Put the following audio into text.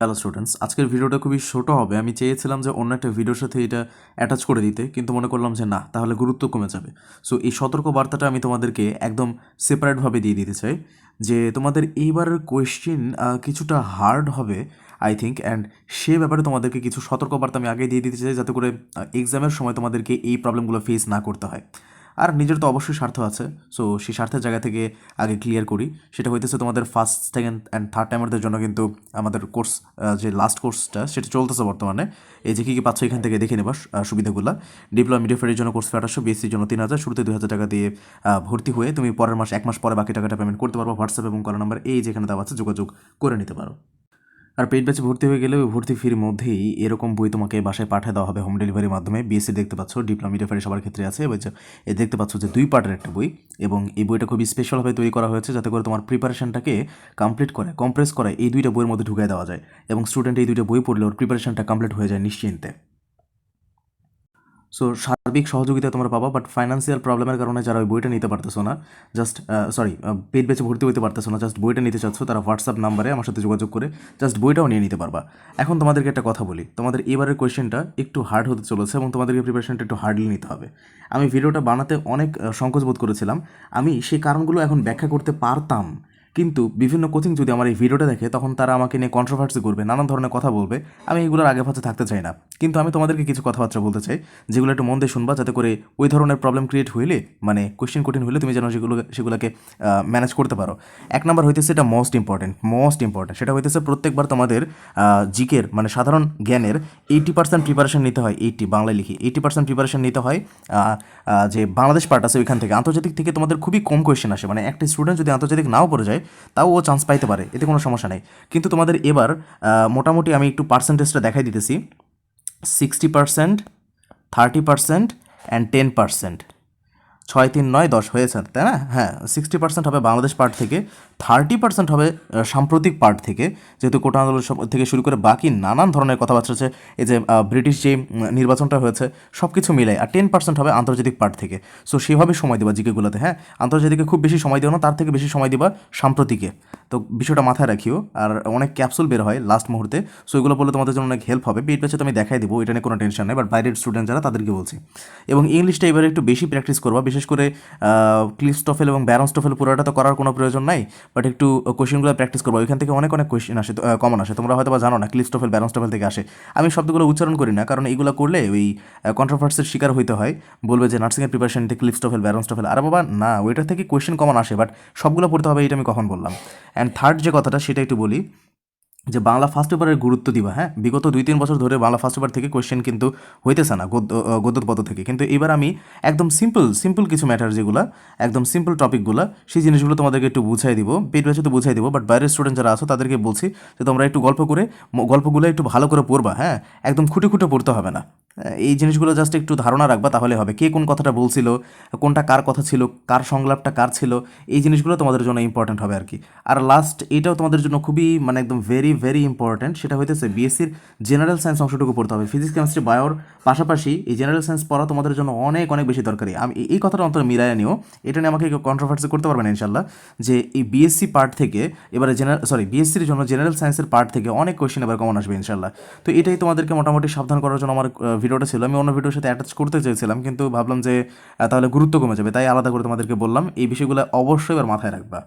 Hello students আজকের ভিডিওটা খুবই ছোটো হবে। আমি চেয়েছিলাম যে অন্য একটা ভিডিওর সাথে এটা অ্যাটাচ করে দিতে, কিন্তু মনে করলাম যে না, তাহলে গুরুত্ব কমে যাবে। সো এই সতর্ক বার্তাটা আমি তোমাদেরকে একদম সেপারেটভাবে দিয়ে দিতে চাই যে তোমাদের এইবারের কোয়েশ্চেন কিছুটা হার্ড হবে আই থিঙ্ক অ্যান্ড সে ব্যাপারে তোমাদেরকে কিছু সতর্কবার্তা আমি আগে দিয়ে দিতে চাই যাতে করে এক্সামের সময় তোমাদেরকে এই প্রবলেমগুলো ফেস না করতে হয়। আর নিজের তো অবশ্যই স্বার্থ আছে। সো সেই স্বার্থের জায়গা থেকে আগে ক্লিয়ার করি। সেটা হইতেছে তোমাদের ফার্স্ট সেকেন্ড অ্যান্ড থার্ড টাইমারদের জন্য কিন্তু আমাদের কোর্স যে লাস্ট কোর্সটা সেটা চলতেছে বর্তমানে। এই যে কী কী পাচ্ছ এখান থেকে দেখে নেবা সুবিধাগুলো। ডিপ্লোমা মিডিয়াফেয়ারের জন্য কোর্স ফি আঠাশশো বিএসসির জন্য তিন হাজার, শুরুতে দুই হাজার টাকা দিয়ে ভর্তি হয়ে তুমি পরের মাস, এক মাস পরে বাকি টাকাটা পেমেন্ট করতে পারব। হোয়াটসঅ্যাপ এবং কল নাম্বার এই যেখানে দেওয়া আছে যোগাযোগ করে নিতে পারো। আর পেইড ব্যাচে ভর্তি হয়ে গেলে ওই ভর্তি ফির মধ্যেই এরকম বই তোমাকে বাসায় পাঠিয়ে দেওয়া হবে। হোম ডেলিভারির মাধ্যমে বিএসসি দেখতে পাচ্ছ ডিপ্লোমা ডিফারি সবার ক্ষেত্রে আছে। এবার এ দেখতে পাচ্ছ যে দুই পার্টের একটা বই এবং এই বইটা খুবই স্পেশালভাবে তৈরি করা হয়েছে যাতে করে তোমার প্রিপারেশনটাকে কমপ্লিট করে কম্প্রেস করে এই দুইটা বইয়ের মধ্যে ঢুকিয়ে দেওয়া যায় এবং স্টুডেন্ট এই দুইটা বই পড়লে ওর প্রিপারেশনটা কমপ্লিট হয়ে যায় নিশ্চিন্তে। সো সার্বিক সহযোগিতা তোমরা পাবা বাট ফাইন্যান্সিয়াল প্রবলেমের কারণে যারা ওই বইটা নিতে পারতেছো না জাস্ট সরি পেট বেচে ভর্তি হতে পারতেছো না জাস্ট বইটা নিতে চাচ্ছ, তারা হোয়াটসঅ্যাপ নাম্বারে আমার সাথে যোগাযোগ করে জাস্ট বইটাও নিয়ে নিতে পারবা। এখন তোমাদেরকে একটা কথা বলি, তোমাদের এবারের কোয়েশ্চেনটা একটু হার্ড হতে চলেছে এবং তোমাদেরকে প্রিপারেশনটা একটু হার্ডলি নিতে হবে। আমি ভিডিওটা বানাতে অনেক সংকোচ বোধ করেছিলাম। আমি সেই কারণগুলো এখন ব্যাখ্যা করতে পারতাম কিন্তু বিভিন্ন কোচিং যদি আমার এই ভিডিওটা দেখে, তখন তারা আমাকে নিয়ে কন্ট্রোভার্সি করবে, নানান ধরনের কথা বলবে। আমি এগুলোর আগে পাশে থাকতে চাই না। কিন্তু আমি তোমাদেরকে কিছু কথাবার্তা বলতে চাই, যেগুলো একটু মন দিয়ে শুনবা, যাতে করে ওই ধরনের প্রবলেম ক্রিয়েট হইলে মানে কোয়েশ্চেন কঠিন হইলে তুমি যেন সেগুলো, সেগুলোকে ম্যানেজ করতে পারো। এক নাম্বার হইতেছে এটা মোস্ট ইম্পর্টেন্ট মোস্ট ইম্পর্টেন্ট সেটা হইতেছে প্রত্যেকবার তোমাদের জিকের মানে সাধারণ জ্ঞানের এইটি পার্সেন্ট প্রিপারেশন নিতে হয় এইটি বাংলায় লিখি। এইটি পার্সেন্ট প্রিপারেশন নিতে হয় যে বাংলাদেশ পার্ট আছে ওইখান থেকে। আন্তর্জাতিক থেকে তোমাদের খুবই কম কোয়েশ্চেন আসে। মানে একটা স্টুডেন্ট যদি আন্তর্জাতিক নাও পড়ে যায় তাও ও চান্স পাইতে পারে, এতে কোনো সমস্যা নেই। কিন্তু তোমাদের এবার মোটামুটি আমি একটু পার্সেন্টেজটা দেখাই দিতেছি। Sixty percent thirty percent and ten percent ছয় তিন নয় দশ হয়েছে, তাই না? হ্যাঁ সিক্সটি পার্সেন্ট হবে বাংলাদেশ পার্ট থেকে থার্টি পার্সেন্ট হবে সাম্প্রতিক পার্ট থেকে। যেহেতু কোটা আন্দোলন থেকে শুরু করে বাকি নানান ধরনের কথাবার্তা আছে, এই যে ব্রিটিশ যে নির্বাচনটা হয়েছে সব কিছু মিলাই আর টেন পার্সেন্ট হবে আন্তর্জাতিক পার্ট থেকে। সো সেভাবে সময় দেবা জিকেগুলোতে হ্যাঁ? আন্তর্জাতিকে খুব বেশি সময় দিও না, তার থেকে বেশি সময় দিবা সাম্প্রতিকে। তো বিষয়টা মাথায় রাখিও, আর অনেক ক্যাপসুল বের হয় লাস্ট মুহূর্তে। সো এগুলো বললে তোমাদের জন্য অনেক হেল্প হবে। পেছে তো আমি দেখাই দেবো, এটা নিয়ে কোনো টেনশন নেই বাট বাইরের স্টুডেন্ট যারা তাদেরকে বলছি। এবং ইংলিশটা এবারে একটু বেশি প্র্যাকটিস করবা বিশেষ করে ক্লিপস্টফেল এবং ব্যারনস্টফেল পুরোটা তো করার কোনো প্রয়োজন নাই বাট একটু কোশ্চেনগুলো প্র্যাকটিস করবা। ওইখান থেকে অনেক অনেক কোয়েশ্চেন আসে কমন আসে। তোমরা হয়তো বা জানো না ক্লিপস্টফেল ব্যারনস্টফেল থেকে আসে। আমি শব্দগুলো উচ্চারণ করি না, কারণ এইগুলো করলে ওই কন্ট্রোভার্সির শিকার হইতে হয়। বলবে যে নার্সিংয়ের প্রিপারেশন নিতে ক্লিপস্টফেল ব্যারনস্টফেল আর বাবা, না, ওইটার থেকে কোয়েশ্চেন কমন আসে বাট সবগুলো পড়তে হবে এটা আমি কখন বললাম। অ্যান্ড থার্ড যে কথাটা, সেটা একটু বলি। যে বাংলা ফার্স্ট পেপারের গুরুত্ব দিবা হ্যাঁ? বিগত দুই তিন বছর ধরে বাংলা ফার্স্ট পেপার থেকে কোয়েশ্চেন কিন্তু হইতেছে না, গদ্য গদ্যপদ গদ্য পদ থেকে। কিন্তু এবার আমি একদম সিম্পল সিম্পল কিছু ম্যাটার যেগুলো, একদম সিম্পল টপিকগুলো সেই জিনিসগুলো তোমাদেরকে একটু বুঝাই দিব, পেট ব্যাচে তো বুঝাই দিব বাট বাইরের স্টুডেন্ট যারা আছো, তাদেরকে বলছি যে তোমরা একটু গল্প করে গল্পগুলো একটু ভালো করে পড়বা হ্যাঁ? একদম খুঁটে খুঁটে পড়তে হবে না। এই জিনিসগুলো জাস্ট একটু ধারণা রাখবা তাহলে হবে। কে কোন কথাটা বলছিল, কোনটা কার কথা ছিল, কার সংলাপটা কার ছিল, এই জিনিসগুলো তোমাদের জন্য ইম্পর্টেন্ট হবে আর কি আর লাস্ট এটাও তোমাদের জন্য খুবই মানে একদম ভেরি ভেরি ইম্পর্টেন্ট সেটা হইতেছে বিএসসির জেনারেল সায়েন্স অংশটুকু পড়তে হবে। ফিজিক্স কেমিস্ট্রি বায়োর পাশাপাশি এই জেনারেল সায়েন্স পড়া তোমাদের জন্য অনেক অনেক বেশি দরকারি। আমি এই- কথাটা অন্তত মিলায় নিও। এটা নিয়ে আমাকে কন্ট্রোভার্সি করতে পারবেন ইনশাল্লাহ যে এই বিএসসি পার্ট থেকে এবারে জেনারেল সরি বিএসসির জন্য জেনারেল সায়েন্সের পার্ট থেকে অনেক কোয়েশ্চেন এবার কমন আসবে ইনশাল্লাহ তো এটাই তোমাদেরকে মোটামুটি সাবধান করার জন্য আমার ভিডিওটা ছিল, আমি অন্য ভিডিওর সাথে অ্যাটাচ করতে চেয়েছিলাম, কিন্তু ভাবলাম যে তাহলে গুরুত্ব কমে যাবে, তাই আলাদা করে তোমাদেরকে বললাম, এই বিষয়গুলো অবশ্যই এবার মাথায় রাখবা।